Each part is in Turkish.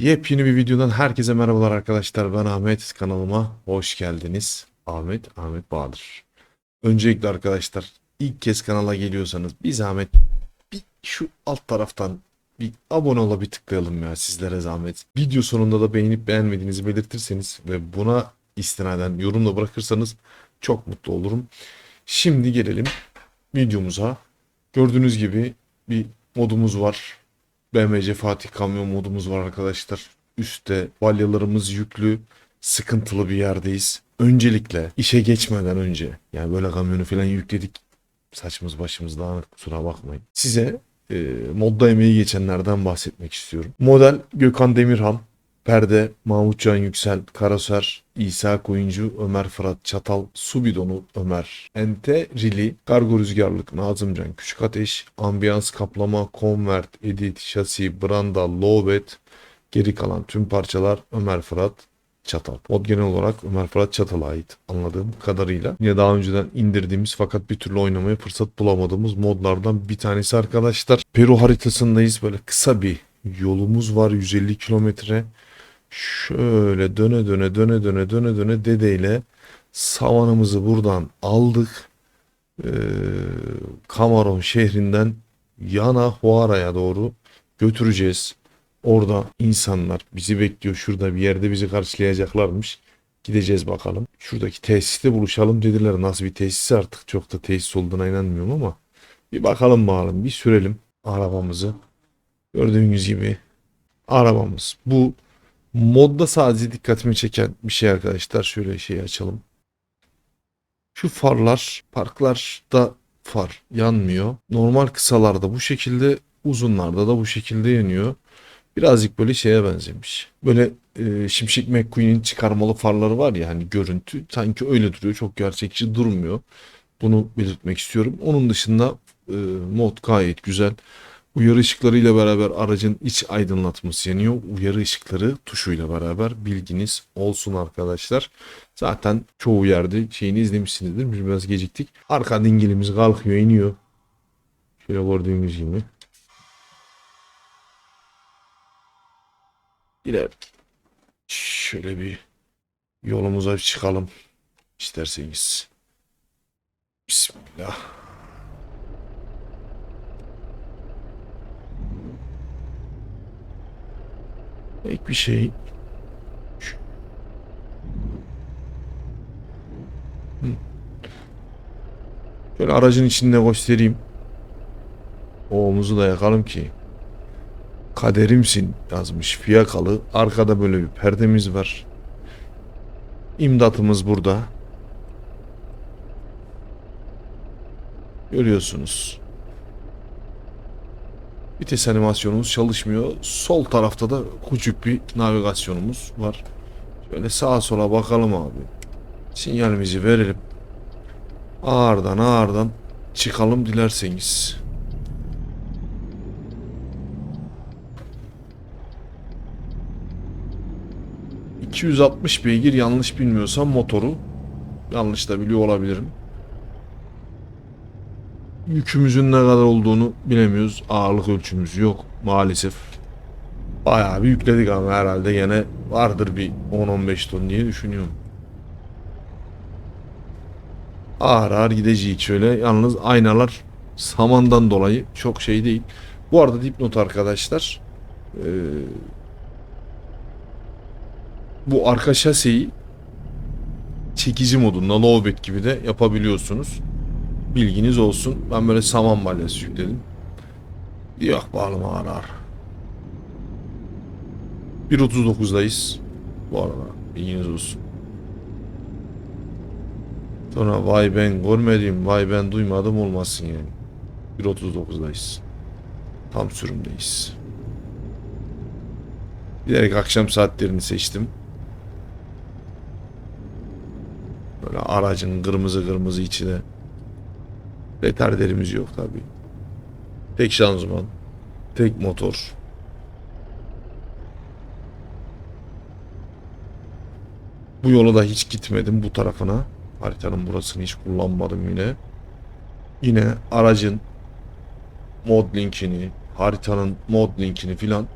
Yepyeni bir videodan herkese merhabalar arkadaşlar. Ben Ahmet kanalıma hoş geldiniz. Ahmet, Ahmet Bahadır. Öncelikle arkadaşlar ilk kez kanala geliyorsanız bir zahmet bir şu alt taraftan bir abone ola bir tıklayalım ya sizlere zahmet. Video sonunda da beğenip beğenmediğinizi belirtirseniz ve buna istinaden yorum da bırakırsanız çok mutlu olurum. Şimdi gelelim videomuza. Gördüğünüz gibi bir modumuz var. BMC Fatih kamyon modumuz var arkadaşlar. Üstte balyalarımız yüklü, sıkıntılı bir yerdeyiz. Öncelikle işe geçmeden önce yani böyle kamyonu falan yükledik. Saçımız başımız dağınık kusura bakmayın. Size e, modda emeği geçenlerden bahsetmek istiyorum. Model Gökhan Demirhan, Perde, Mahmut Can Yüksel, Karaser, İsa Koyuncu, Ömer Fırat Çatal, Su Bidonu Ömer, Ente Rili, Kargo Rüzgarlık, Nazımcan Küçük Ateş, Ambiyans Kaplama, Convert, Edit, Şasi, Branda, Lowbet, geri kalan tüm parçalar Ömer Fırat Çatal. Mod genel olarak Ömer Fırat Çatal'a ait anladığım kadarıyla. Yine daha önceden indirdiğimiz fakat bir türlü oynamaya fırsat bulamadığımız modlardan bir tanesi arkadaşlar. Peru haritasındayız. Böyle kısa bir yolumuz var 150 kilometre. Şöyle döne döne döne döne döne döne dedeyle savanımızı buradan aldık. Ee, Kamaron şehrinden Yana Huara'ya doğru götüreceğiz. Orada insanlar bizi bekliyor. Şurada bir yerde bizi karşılayacaklarmış. Gideceğiz bakalım. Şuradaki tesiste buluşalım dediler. Nasıl bir tesis artık çok da tesis olduğuna inanmıyorum ama bir bakalım bakalım. Bir sürelim arabamızı. Gördüğünüz gibi arabamız. Bu modda sadece dikkatimi çeken bir şey arkadaşlar. Şöyle şey açalım. Şu farlar, parklarda far yanmıyor. Normal kısalarda bu şekilde, uzunlarda da bu şekilde yanıyor. Birazcık böyle şeye benzemiş. Böyle e, Şimşek McQueen'in çıkarmalı farları var ya hani görüntü sanki öyle duruyor. Çok gerçekçi durmuyor. Bunu belirtmek istiyorum. Onun dışında e, mod gayet güzel. Uyarı ışıklarıyla beraber aracın iç aydınlatması yanıyor. Uyarı ışıkları tuşuyla beraber bilginiz olsun arkadaşlar. Zaten çoğu yerde şeyini izlemişsinizdir. Biz biraz geciktik. Arka dingilimiz kalkıyor iniyor. Şöyle gördüğünüz gibi. Yine şöyle bir yolumuza çıkalım isterseniz. Bismillah. Pek bir şey. Şöyle aracın içinde göstereyim. O omuzu da yakalım ki. Kaderimsin yazmış fiyakalı. Arkada böyle bir perdemiz var. İmdatımız burada. Görüyorsunuz. Vites animasyonumuz çalışmıyor. Sol tarafta da küçük bir navigasyonumuz var. Şöyle sağa sola bakalım abi. Sinyalimizi verelim. Ağırdan ağırdan çıkalım dilerseniz. ...260 beygir yanlış bilmiyorsam motoru... ...yanlış da biliyor olabilirim. Yükümüzün ne kadar olduğunu bilemiyoruz. Ağırlık ölçümüz yok maalesef. Bayağı bir yükledik ama herhalde yine vardır bir 10-15 ton diye düşünüyorum. Ağır ağır gideceğiz şöyle. Yalnız aynalar samandan dolayı çok şey değil. Bu arada dipnot arkadaşlar. Ee, bu arka şaseyi çekici modunda lowback gibi de yapabiliyorsunuz. Bilginiz olsun. Ben böyle saman balyası yükledim. Yok bağlama ağır. 1.39'dayız. Bu arada bilginiz olsun. Sonra vay ben görmedim, vay ben duymadım olmasın yani. 1.39'dayız. Tam sürümdeyiz. Bilerek akşam saatlerini seçtim. Böyle aracın kırmızı kırmızı içi de Retarderimiz yok tabi. Tek şanzıman. Tek motor. Bu yola da hiç gitmedim bu tarafına. Haritanın burasını hiç kullanmadım yine. Yine aracın mod linkini, haritanın mod linkini filan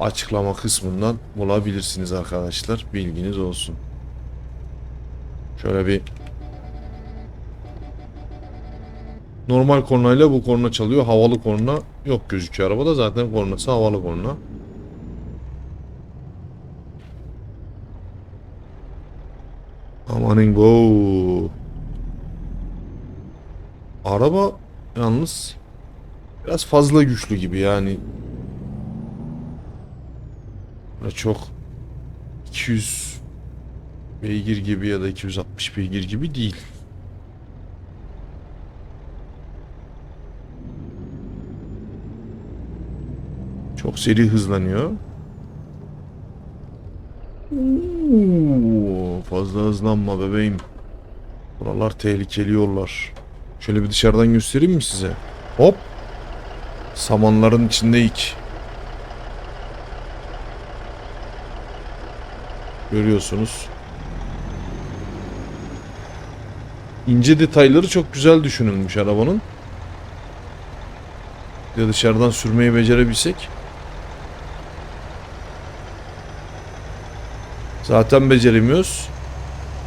açıklama kısmından bulabilirsiniz arkadaşlar. Bilginiz olsun. Şöyle bir normal kornayla bu korna çalıyor. Havalı korna yok gözüküyor arabada. Zaten kornası havalı korna. Amanın go. Araba yalnız biraz fazla güçlü gibi yani. Böyle çok 200 beygir gibi ya da 260 beygir gibi değil. Çok seri hızlanıyor. Oo, fazla hızlanma bebeğim. Buralar tehlikeli yollar. Şöyle bir dışarıdan göstereyim mi size? Hop. Samanların içindeyik. Görüyorsunuz. İnce detayları çok güzel düşünülmüş arabanın. De dışarıdan sürmeyi becerebilsek. Zaten beceremiyoruz.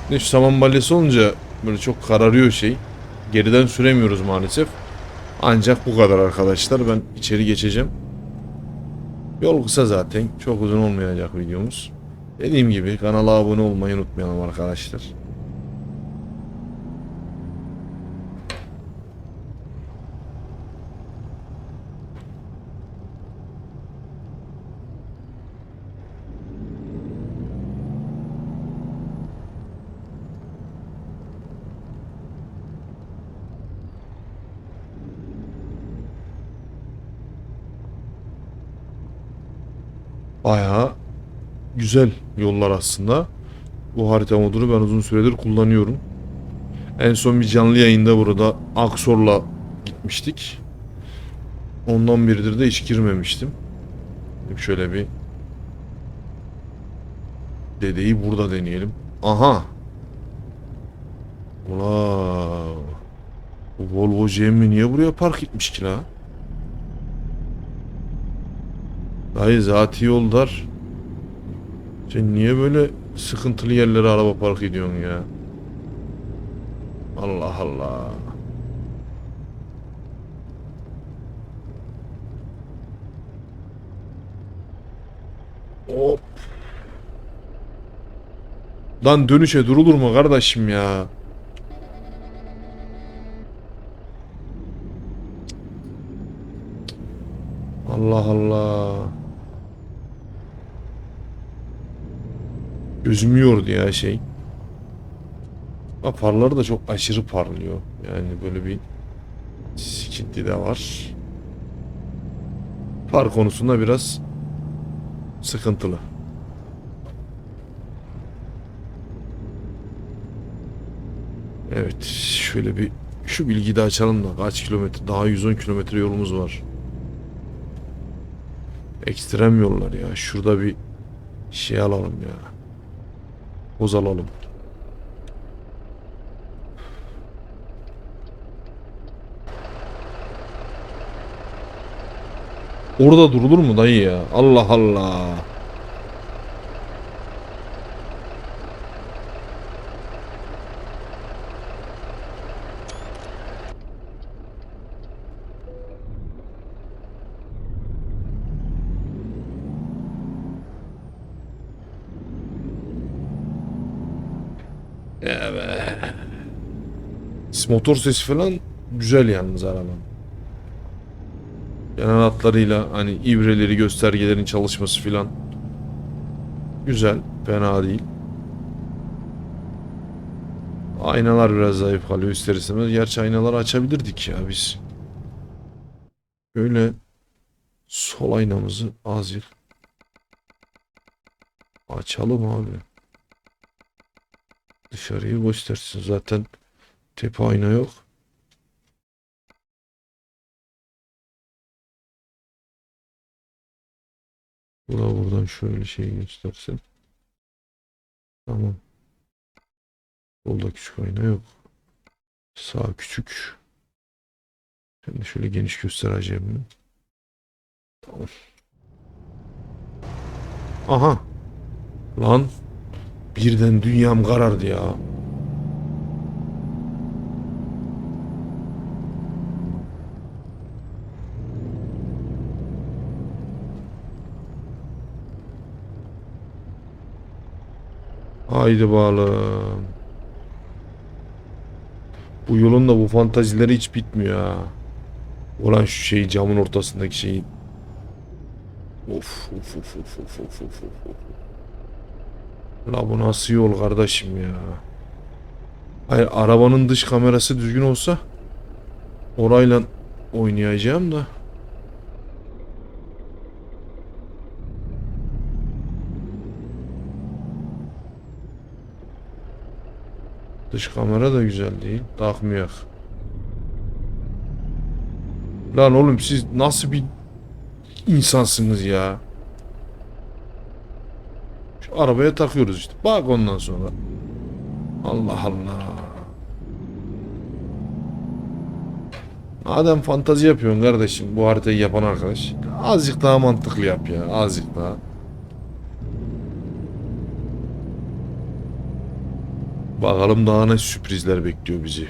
Ne şu saman balyası olunca böyle çok kararıyor şey. Geriden süremiyoruz maalesef. Ancak bu kadar arkadaşlar. Ben içeri geçeceğim. Yol kısa zaten. Çok uzun olmayacak videomuz. Dediğim gibi kanala abone olmayı unutmayalım arkadaşlar. Bayağı güzel yollar aslında. Bu harita modunu ben uzun süredir kullanıyorum. En son bir canlı yayında burada Aksor'la gitmiştik. Ondan biridir de hiç girmemiştim. Şöyle bir dedeyi burada deneyelim. Aha. Ula. Volvo GM'i niye buraya park etmiş ki la? Dayı zati yollar. Sen niye böyle sıkıntılı yerlere araba park ediyorsun ya? Allah Allah. Hop. Lan dönüşe durulur mu kardeşim ya? Allah Allah. Gözümü yordu ya şey. Ha, farları da çok aşırı parlıyor. Yani böyle bir sıkıntı da var. Far konusunda biraz sıkıntılı. Evet şöyle bir şu bilgiyi de açalım da kaç kilometre daha 110 kilometre yolumuz var. Ekstrem yollar ya. Şurada bir şey alalım ya. Boz alalım. Orada durulur mu dayı ya? Allah Allah. Evet. Motor sesi falan güzel yalnız arabanın. Genel hatlarıyla hani ibreleri göstergelerin çalışması filan güzel fena değil. Aynalar biraz zayıf kalıyor ister istemez. Gerçi aynaları açabilirdik ya biz. Böyle sol aynamızı azıcık açalım abi. Dışarıyı göstersin zaten tepe ayna yok. Bu da buradan şöyle şey göstersin. Tamam. Solda küçük ayna yok. Sağ küçük. De şöyle geniş göstereceğim. Tamam. Aha. Lan. Birden dünyam karardı ya. Haydi bağlım. Bu yolun da bu fantazileri hiç bitmiyor ha. Ulan şu şey camın ortasındaki şeyi. Of of of of of of of of. La bu nasıl yol kardeşim ya. Hayır arabanın dış kamerası düzgün olsa orayla oynayacağım da. Dış kamera da güzel değil. Takmayak. Lan oğlum siz nasıl bir insansınız ya? Şu arabaya takıyoruz işte. Bak ondan sonra. Allah Allah. Madem fantazi yapıyorsun kardeşim bu haritayı yapan arkadaş. Azıcık daha mantıklı yap ya. Azıcık daha. Bakalım daha ne sürprizler bekliyor bizi.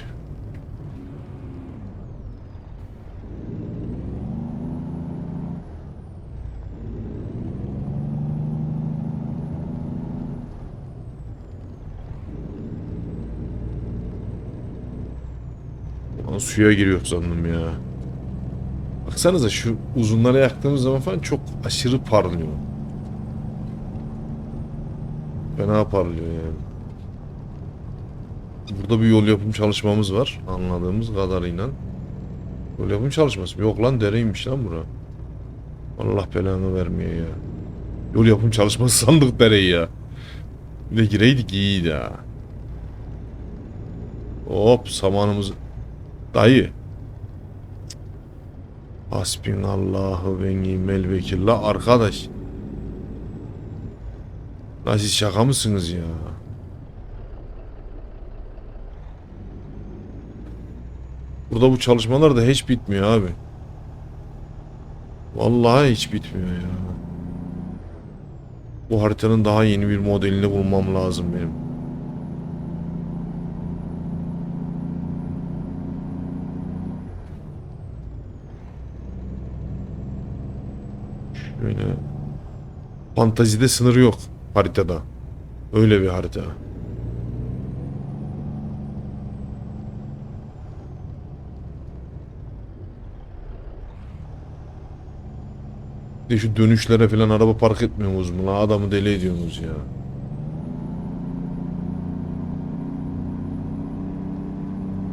Ulan suya giriyor sandım ya. Baksanıza şu uzunlara yaktığımız zaman falan çok aşırı parlıyor. Fena parlıyor yani. Burada bir yol yapım çalışmamız var. Anladığımız kadarıyla. Yol yapım çalışması. Yok lan dereymiş lan bura. Allah belanı vermiyor ya. Yol yapım çalışması sandık dereyi ya. Bir de gireydik iyiydi ha. Hop samanımız... Dayı. Hasbinallahu ve nimel vekil. La arkadaş. La siz şaka mısınız ya? Burada bu çalışmalar da hiç bitmiyor abi. Vallahi hiç bitmiyor ya. Bu haritanın daha yeni bir modelini bulmam lazım benim. Şöyle. Fantazide sınırı yok haritada. Öyle bir harita. De şu dönüşlere falan araba park etmiyorsunuz mu lan? Adamı deli ediyorsunuz ya.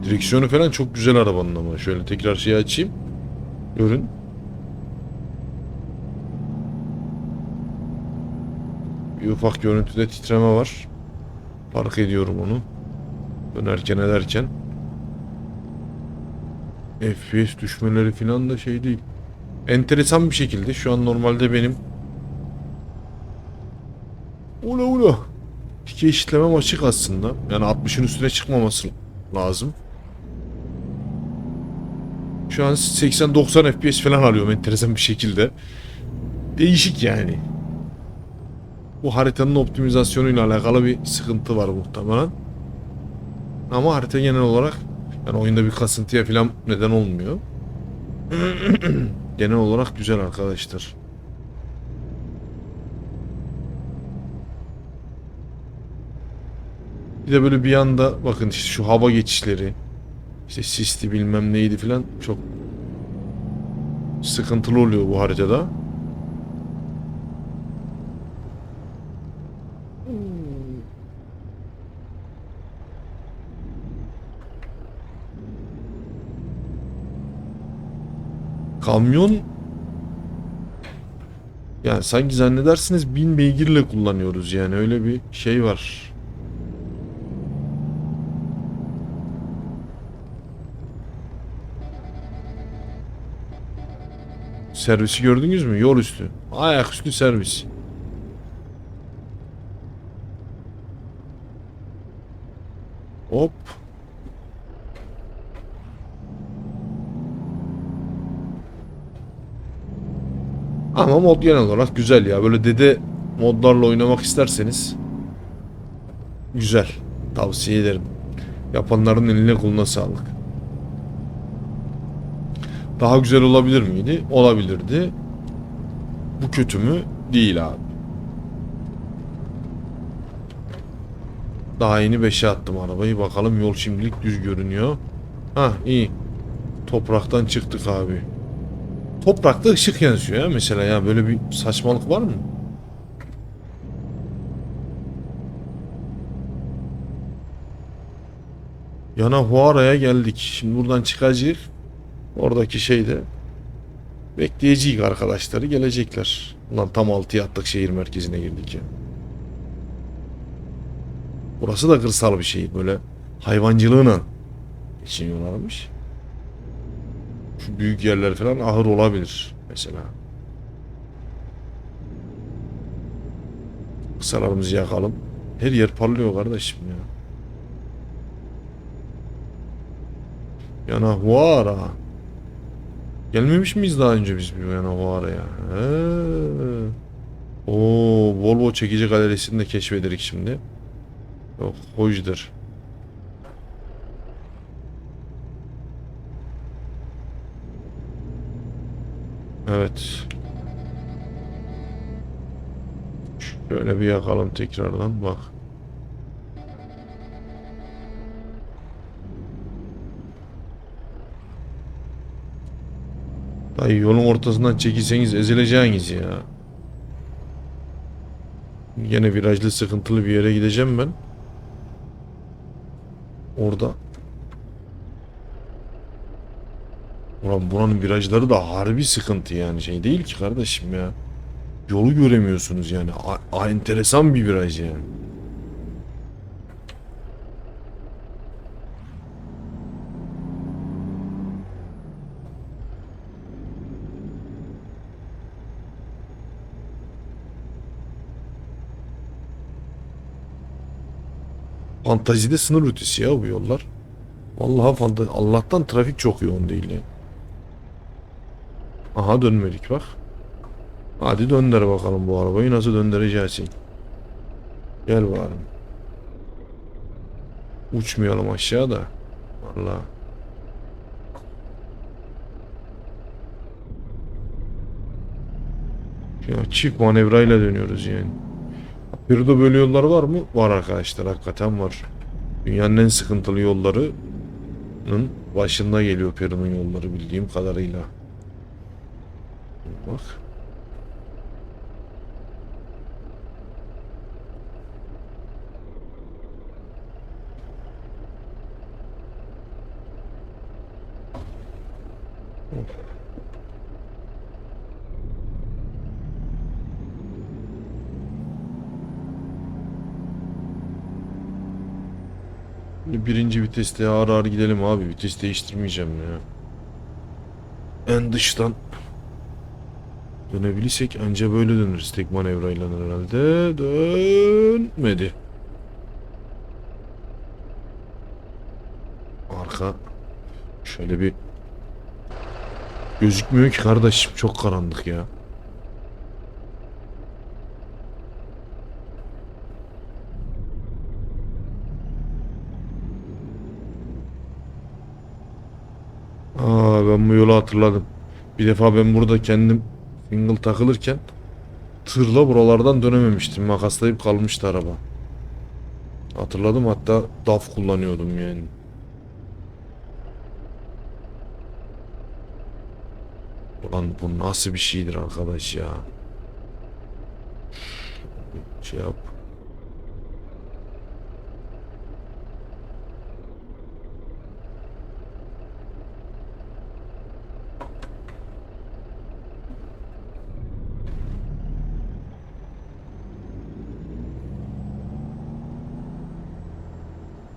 Direksiyonu falan çok güzel arabanın ama. Şöyle tekrar şeyi açayım. Görün. Bir ufak görüntüde titreme var. Fark ediyorum onu. Dönerken ederken. FPS düşmeleri falan da şey değil. Enteresan bir şekilde şu an normalde benim Ula ula Pike eşitlemem açık aslında. Yani 60'ın üstüne çıkmaması lazım. Şu an 80-90 FPS falan alıyorum enteresan bir şekilde. Değişik yani. Bu haritanın optimizasyonuyla alakalı bir sıkıntı var muhtemelen. Ama harita genel olarak yani oyunda bir kasıntıya falan neden olmuyor. genel olarak güzel arkadaşlar. Bir de böyle bir anda bakın işte şu hava geçişleri işte sisli bilmem neydi filan çok sıkıntılı oluyor bu haritada. Kamyon yani sanki zannedersiniz bin beygirle kullanıyoruz yani öyle bir şey var. Servisi gördünüz mü? Yol üstü. Ayaküstü servis. Hop. Ama mod genel olarak güzel ya. Böyle dede modlarla oynamak isterseniz güzel. Tavsiye ederim. Yapanların eline koluna sağlık. Daha güzel olabilir miydi? Olabilirdi. Bu kötü mü? Değil abi. Daha yeni 5'e attım arabayı. Bakalım yol şimdilik düz görünüyor. Ha iyi. Topraktan çıktık abi. Toprakta ışık yansıyor ya mesela ya böyle bir saçmalık var mı? Yanahuara'ya geldik. Şimdi buradan çıkacağız. Oradaki şeyde bekleyeceğiz arkadaşları gelecekler. Ulan tam 6'ya attık şehir merkezine girdik ya. Burası da kırsal bir şehir böyle hayvancılığına geçiniyorlarmış. Şu büyük yerler falan ahır olabilir mesela. Kısalarımızı yakalım. Her yer parlıyor kardeşim ya. Yanahuara. Gelmemiş miyiz daha önce biz bir Yanahuara'ya? Oo, Volvo çekici galerisini de keşfederik şimdi. Yok, hoşdur. Evet. Şöyle bir yakalım tekrardan bak. Dayı yolun ortasından çekilseniz ezileceğiniz ya. Yine virajlı sıkıntılı bir yere gideceğim ben. Orada. Ulan buranın virajları da harbi sıkıntı yani şey değil ki kardeşim ya. Yolu göremiyorsunuz yani. A, a- enteresan bir viraj yani. Fantazide sınır ötesi ya bu yollar. Vallahi fanta Allah'tan trafik çok yoğun değil ya. Aha dönmedik bak. Hadi döndür bakalım bu arabayı nasıl döndüreceksin. Gel bakalım. Uçmayalım aşağıda. Vallahi. Ya çift manevrayla dönüyoruz yani. Peru'da böyle yollar var mı? Var arkadaşlar hakikaten var. Dünyanın en sıkıntılı yollarının başında geliyor Peru'nun yolları bildiğim kadarıyla. Bak. Birinci viteste ağır ağır gidelim abi. Vites değiştirmeyeceğim ya. En dıştan dönebilirsek anca böyle döneriz tek manevrayla herhalde. Dönmedi. Arka şöyle bir gözükmüyor ki kardeşim çok karanlık ya. Aa ben bu yolu hatırladım. Bir defa ben burada kendim single takılırken tırla buralardan dönememiştim. Makaslayıp kalmıştı araba. Hatırladım hatta DAF kullanıyordum yani. Ulan bu nasıl bir şeydir arkadaş ya. Şey yap.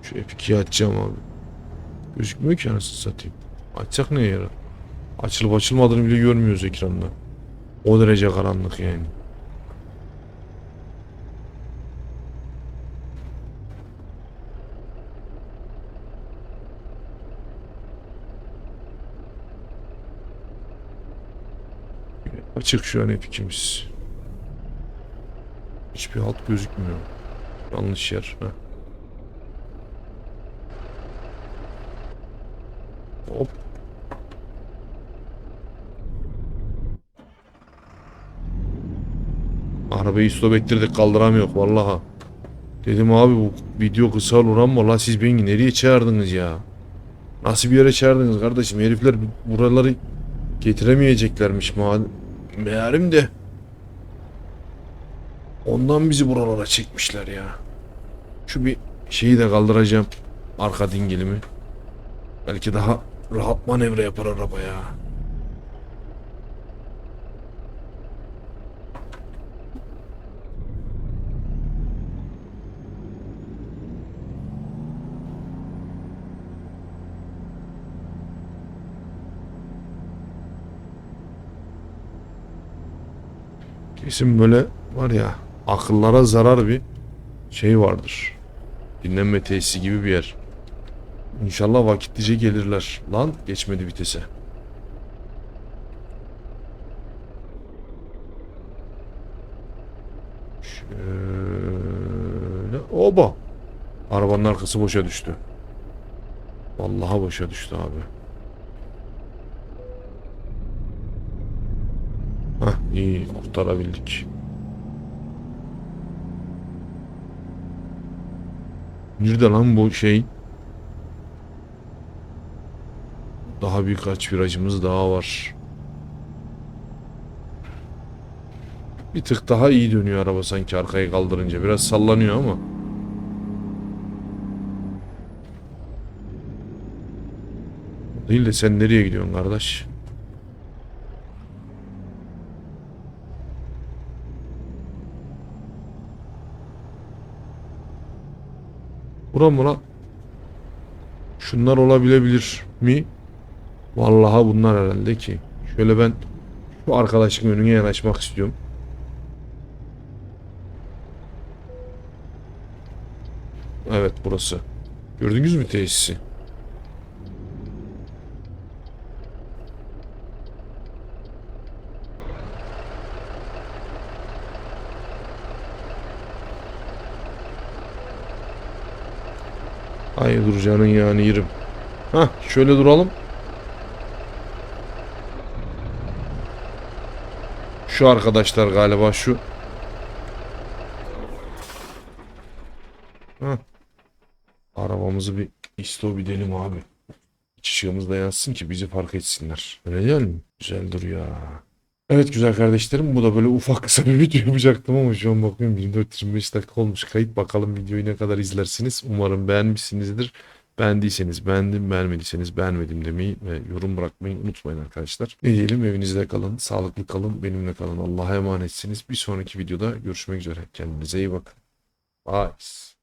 Şu F2'yi açacağım abi. Gözükmüyor ki anasını satayım. Açacak ne yara? Açılıp açılmadığını bile görmüyoruz ekranda. O derece karanlık yani. Açık şu an F2'miz. Hiçbir alt gözükmüyor. Yanlış yer. Heh. Hop. Arabayı stop ettirdik kaldıramıyor vallaha. Dedim abi bu video kısa olur ama la siz beni nereye çağırdınız ya? Nasıl bir yere çağırdınız kardeşim? Herifler buraları getiremeyeceklermiş. Meğerim de. Ondan bizi buralara çekmişler ya. Şu bir şeyi de kaldıracağım. Arka dingilimi. Belki daha rahat manevra yapar araba ya. Kesin böyle var ya akıllara zarar bir şey vardır. Dinlenme tesisi gibi bir yer. İnşallah vakitlice gelirler. Lan geçmedi vitese. Şöyle. Oba. Arabanın arkası boşa düştü. Vallahi boşa düştü abi. Hah iyi kurtarabildik. Nerede lan bu şey? Daha birkaç virajımız daha var. Bir tık daha iyi dönüyor araba sanki arkayı kaldırınca. Biraz sallanıyor ama. Değil de sen nereye gidiyorsun kardeş? Bura mı lan? Şunlar olabilebilir mi? Vallahi bunlar herhalde ki. Şöyle ben şu arkadaşın önüne yanaşmak istiyorum. Evet burası. Gördünüz mü tesisi? Ay duracağının yani yerim. Hah şöyle duralım. Şu arkadaşlar galiba şu. Hah. Arabamızı bir istop edelim abi. İç ışığımız da yansın ki bizi fark etsinler. Öyle değil mi? Güzel duruyor. Evet güzel kardeşlerim bu da böyle ufak kısa bir video yapacaktım ama şu an bakıyorum 24-25 dakika olmuş kayıt. Bakalım videoyu ne kadar izlersiniz. Umarım beğenmişsinizdir. Beğendiyseniz beğendim, beğenmediyseniz beğenmedim demeyi ve yorum bırakmayı unutmayın arkadaşlar. Ne diyelim evinizde kalın, sağlıklı kalın, benimle kalın. Allah'a emanetsiniz. Bir sonraki videoda görüşmek üzere. Kendinize iyi bakın. Bye.